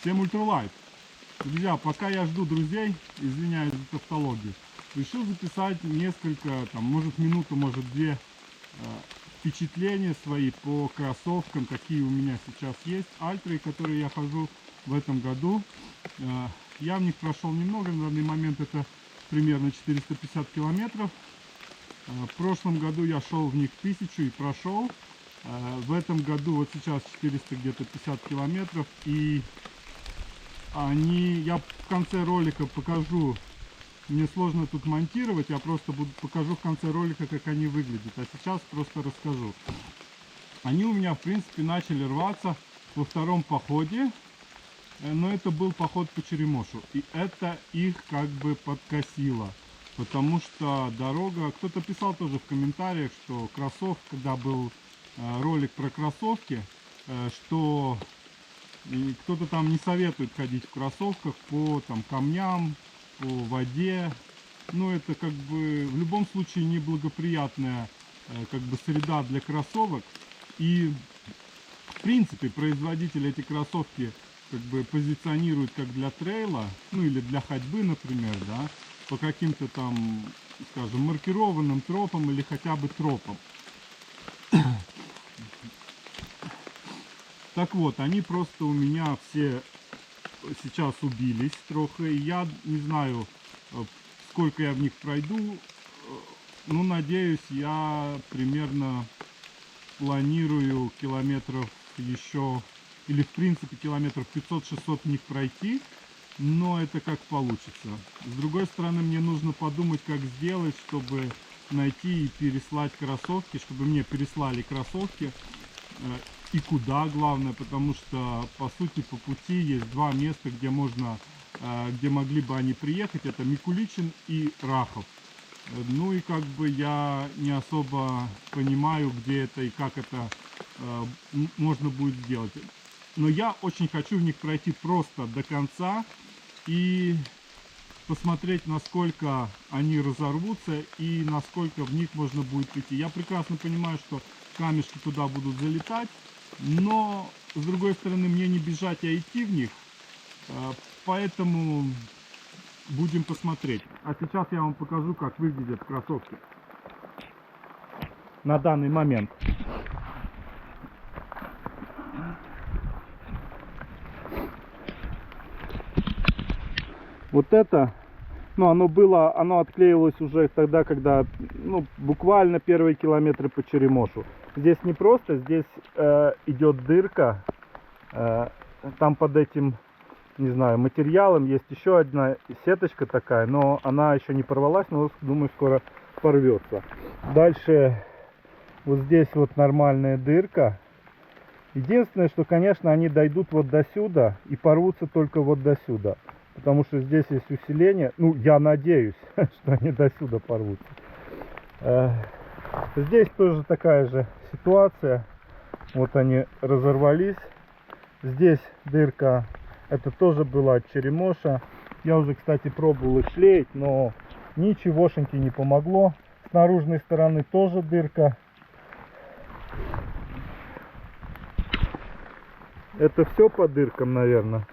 Всем ультралайт. Друзья, пока я жду друзей, извиняюсь за тавтологию, решил записать несколько, там, может минуту, может две э, впечатления свои по кроссовкам, какие у меня сейчас есть. Альтры, которые я хожу в этом году. Э, я в них прошел немного, на данный момент это примерно 450 километров. Э, В прошлом году я шел в них тысячу и прошел. В этом году вот сейчас 400 где-то 50 километров и они, я в конце ролика покажу, мне сложно тут монтировать, я просто буду, покажу в конце ролика, как они выглядят, а сейчас просто расскажу. Они у меня, в принципе, начали рваться во втором походе, э, но это был поход по Черемошу, и это их как бы подкосило. Потому что дорога, кто-то писал тоже в комментариях, что кроссовка, когда был э, ролик про кроссовки, э, что и кто-то там не советует ходить в кроссовках по там, камням, по воде. Ну, это как бы в любом случае неблагоприятная э, как бы среда для кроссовок. И в принципе производитель эти кроссовки как бы позиционирует как для трейла, ну или для ходьбы, например, да, по каким-то там, скажем, маркированным тропам или хотя бы тропам. Так вот, они просто у меня все сейчас убились трохи. Я не знаю, э, сколько я в них пройду. Э, Ну, надеюсь, я примерно планирую километров еще, или в принципе километров 500-600 в них пройти. Но это как получится. С другой стороны, мне нужно подумать, как сделать, чтобы найти и переслать кроссовки, чтобы мне переслали кроссовки э, и куда, главное, потому что по сути по пути есть два места, где можно, э, где могли бы они приехать, это Микуличин и Рахов. Э, Ну и как бы я не особо понимаю, где это и как это э, можно будет сделать. Но я очень хочу в них пройти просто до конца и посмотреть, насколько они разорвутся и насколько в них можно будет идти. Я прекрасно понимаю, что камешки туда будут залетать, но с другой стороны мне не бежать, а идти в них. Э, Поэтому будем посмотреть. А сейчас я вам покажу, как выглядят кроссовки на данный момент. Вот это, ну, оно было, оно отклеивалось уже тогда, когда, ну, буквально первые километры по Черемошу. Здесь не просто, здесь э, идет дырка, э, там под этим, не знаю, материалом есть еще одна сеточка такая, но она еще не порвалась, но думаю, скоро порвется. Дальше вот здесь вот нормальная дырка. Единственное, что, конечно, они дойдут вот до сюда и порвутся только вот до сюда. Потому что здесь есть усиление. Ну, я надеюсь, что они до сюда порвутся. Э, Здесь тоже такая же ситуация. Вот они разорвались. Здесь дырка. Это тоже была черемоша. Я уже, кстати, пробовал их шлеить, но ничегошеньки не помогло. С наружной стороны тоже дырка. Это все по дыркам, наверное.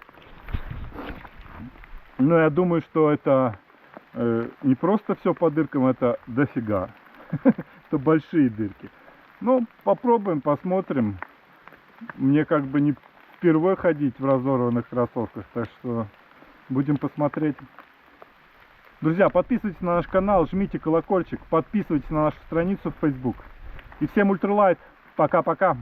Но я думаю, что это э, не просто все по дыркам, это дофига. Это большие дырки. Ну, попробуем, посмотрим. Мне как бы не впервые ходить в разорванных кроссовках, так что будем посмотреть. Друзья, подписывайтесь на наш канал, жмите колокольчик, подписывайтесь на нашу страницу в Facebook. И всем ультралайт. Пока-пока.